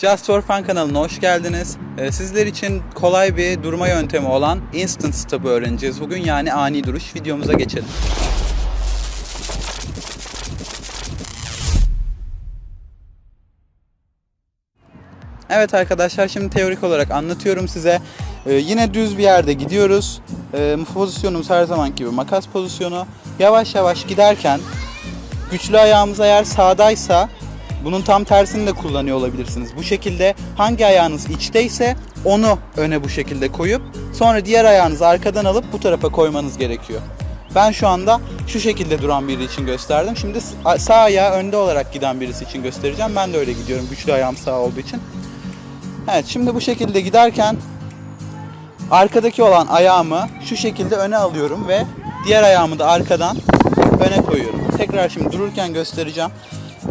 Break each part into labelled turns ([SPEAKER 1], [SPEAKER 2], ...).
[SPEAKER 1] Just for Fun kanalına hoş geldiniz. Ee, Sizler için kolay bir durma yöntemi olan Instant Stop'ı öğreneceğiz bugün yani ani duruş. Videomuza geçelim. Evet arkadaşlar şimdi teorik olarak anlatıyorum size. Ee, yine düz bir yerde gidiyoruz. Ee, pozisyonumuz her zaman gibi makas pozisyonu. Yavaş yavaş giderken güçlü ayağımız eğer sağdaysa bunun tam tersini de kullanıyor olabilirsiniz. Bu şekilde hangi ayağınız içteyse onu öne bu şekilde koyup sonra diğer ayağınızı arkadan alıp bu tarafa koymanız gerekiyor. Ben şu anda şu şekilde duran biri için gösterdim. Şimdi sağ ayağı önde olarak giden birisi için göstereceğim. Ben de öyle gidiyorum güçlü ayağım sağ olduğu için. Evet şimdi bu şekilde giderken arkadaki olan ayağımı şu şekilde öne alıyorum ve diğer ayağımı da arkadan öne koyuyorum. Tekrar şimdi dururken göstereceğim.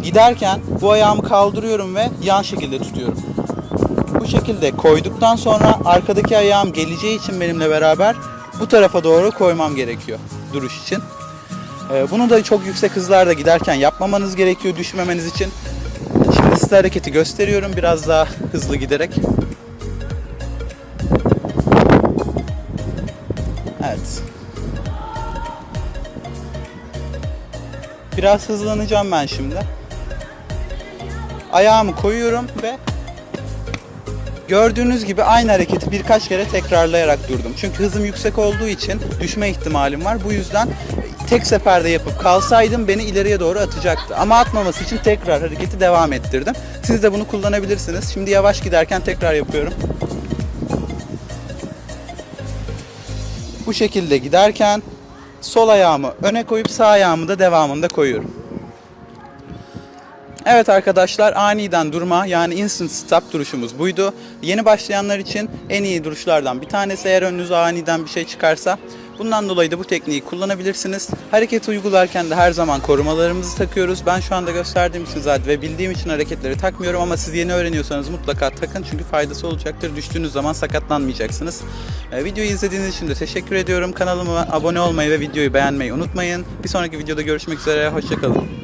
[SPEAKER 1] Giderken bu ayağımı kaldırıyorum ve yan şekilde tutuyorum. Bu şekilde koyduktan sonra arkadaki ayağım geleceği için benimle beraber bu tarafa doğru koymam gerekiyor duruş için. Ee, Bunu da çok yüksek hızlarda giderken yapmamanız gerekiyor düşmemeniz için. Şimdi size hareketi gösteriyorum biraz daha hızlı giderek. Evet. Biraz hızlanacağım ben şimdi. Ayağımı koyuyorum ve gördüğünüz gibi aynı hareketi birkaç kere tekrarlayarak durdum. Çünkü hızım yüksek olduğu için düşme ihtimalim var. Bu yüzden tek seferde yapıp kalsaydım beni ileriye doğru atacaktı. Ama atmaması için tekrar hareketi devam ettirdim. Siz de bunu kullanabilirsiniz. Şimdi yavaş giderken tekrar yapıyorum. Bu şekilde giderken sol ayağımı öne koyup sağ ayağımı da devamında koyuyorum. Evet arkadaşlar aniden durma yani instant stop duruşumuz buydu. Yeni başlayanlar için en iyi duruşlardan bir tanesi eğer önünüze aniden bir şey çıkarsa. Bundan dolayı da bu tekniği kullanabilirsiniz. Hareketi uygularken de her zaman korumalarımızı takıyoruz. Ben şu anda gösterdiğim için zaten ve bildiğim için hareketleri takmıyorum ama siz yeni öğreniyorsanız mutlaka takın çünkü faydası olacaktır. Düştüğünüz zaman sakatlanmayacaksınız. Ee, videoyu izlediğiniz için de teşekkür ediyorum. Kanalıma abone olmayı ve videoyu beğenmeyi unutmayın. Bir sonraki videoda görüşmek üzere. Hoşçakalın.